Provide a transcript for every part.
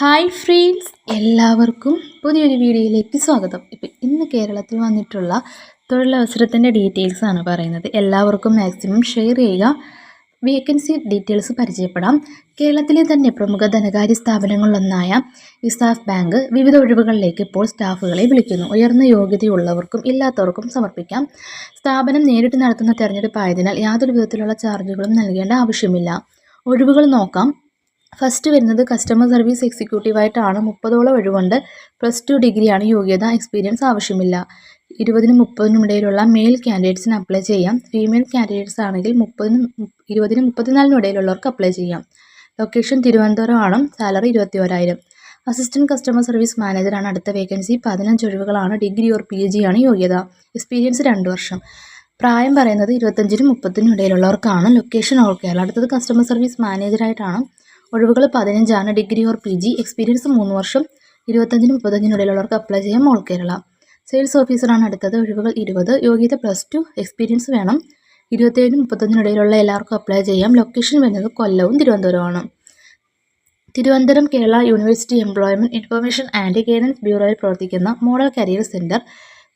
Hi friends എല്ലാവർക്കും പുതിയൊരു വീഡിയോയിലേക്ക് സ്വാഗതം. ഇപ്പം ഇന്ന് കേരളത്തിൽ വന്നിട്ടുള്ള തൊഴിലവസരത്തിന്റെ ഡീറ്റെയിൽസ് ആണ് പറയുന്നത്. എല്ലാവർക്കും മാക്സിമം ഷെയർ ചെയ്യുക. വേക്കൻസി ഡീറ്റെയിൽസ് പരിചയപ്പെടാം. കേരളത്തിലെ തന്നെ പ്രമുഖ ധനകാര്യ സ്ഥാപനങ്ങളിലൊന്നായ ഇസാഫ് ബാങ്ക് വിവിധ ഒഴിവുകളിലേക്ക് ഇപ്പോൾ സ്റ്റാഫുകളെ വിളിക്കുന്നു. ഉയർന്ന യോഗ്യതയുള്ളവർക്കും ഇല്ലാത്തവർക്കും സമർപ്പിക്കാം. സ്ഥാപനം നേരിട്ട് നടത്തുന്ന തെരഞ്ഞെടുപ്പായതിനാൽ യാതൊരു വിധത്തിലുള്ള ചാർജുകളും നൽകേണ്ട ആവശ്യമില്ല. ഒഴിവുകൾ നോക്കാം. ഫസ്റ്റ് വരുന്നത് കസ്റ്റമർ സർവീസ് എക്സിക്യൂട്ടീവായിട്ടാണ് മുപ്പതോളം ഒഴിവുണ്ട്. പ്ലസ് ടു ഡിഗ്രിയാണ് യോഗ്യത എക്സ്പീരിയൻസ് ആവശ്യമില്ല. ഇരുപതിനും മുപ്പതിനും ഇടയിലുള്ള മെയിൽ കാൻഡിഡേറ്റ്സിന് അപ്ലൈ ചെയ്യാം. ഫീമെയിൽ കാൻഡിഡേറ്റ്സ് ആണെങ്കിൽ മുപ്പതിനും ഇരുപതിനും മുപ്പത്തിനാലിനും ഇടയിലുള്ളവർക്ക് അപ്ലൈ ചെയ്യാം. ലൊക്കേഷൻ തിരുവനന്തപുരമാണ്. സാലറി ഇരുപത്തി ഓരായിരം അസിസ്റ്റന്റ് കസ്റ്റമർ സർവീസ് മാനേജറാണ് അടുത്ത വേക്കൻസി പതിനഞ്ച് ഒഴിവുകളാണ്. ഡിഗ്രി ഓർ പി ജി ആണ് യോഗ്യത. എക്സ്പീരിയൻസ് രണ്ട് വർഷം. പ്രായം പറയുന്നത് ഇരുപത്തഞ്ചിനും മുപ്പത്തിനും ഇടയിലുള്ളവർക്കാണ്. ലൊക്കേഷൻ ഓൾ കേരള അടുത്തത് കസ്റ്റമർ സർവീസ് മാനേജറായിട്ടാണ് ഒഴിവുകൾ പതിനഞ്ചാണ്. Degree or P G experience മൂന്ന് വർഷം ഇരുപത്തഞ്ചിനും മുപ്പത്തഞ്ചിനും ഇടയിലുള്ളവർക്ക് അപ്ലൈ ചെയ്യാം ഓൾ കേരള. സെയിൽസ് ഓഫീസറാണ് അടുത്തത്. ഒഴിവുകൾ ഇരുപത്. യോഗ്യത പ്ലസ് ടു എക്സ്പീരിയൻസ് വേണം. ഇരുപത്തേഴിനും മുപ്പത്തഞ്ചിനും ഇടയിലുള്ള എല്ലാവർക്കും അപ്ലൈ ചെയ്യാം. ലൊക്കേഷൻ വരുന്നത് കൊല്ലവും തിരുവനന്തപുരമാണ് Thiruvananthapuram Kerala university employment information and guidance ബ്യൂറോയിൽ പ്രവർത്തിക്കുന്ന മോഡൽ കരിയർ സെന്റർ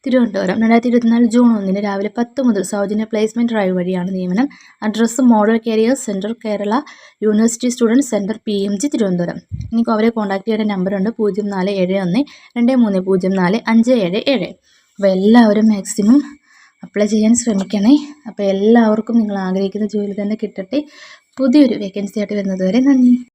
തിരുവനന്തപുരം. രണ്ടായിരത്തി ഇരുപത്തിനാല് ജൂൺ ഒന്നിന് രാവിലെ പത്ത് മുതൽ സൗജന്യ പ്ലേസ്മെന്റ് ഡ്രൈവ് വഴിയാണ് നിയമനം. Address model career centre Kerala university student centre P M G Thiruvananthapuram. എനിക്ക് അവരെ കോൺടാക്ട് ചെയ്യേണ്ട നമ്പറുണ്ട് പൂജ്യം നാല് ഏഴ് ഒന്ന് രണ്ട് മൂന്ന് പൂജ്യം നാല് അഞ്ച് ഏഴ് ഏഴ്. അപ്പോൾ എല്ലാവരും മാക്സിമം അപ്ലൈ ചെയ്യാൻ ശ്രമിക്കണേ. അപ്പോൾ എല്ലാവർക്കും നിങ്ങൾ ആഗ്രഹിക്കുന്ന ജോലി തന്നെ കിട്ടട്ടെ. പുതിയൊരു വേക്കൻസി ആയിട്ട് വരുന്നതുവരെ നന്ദി.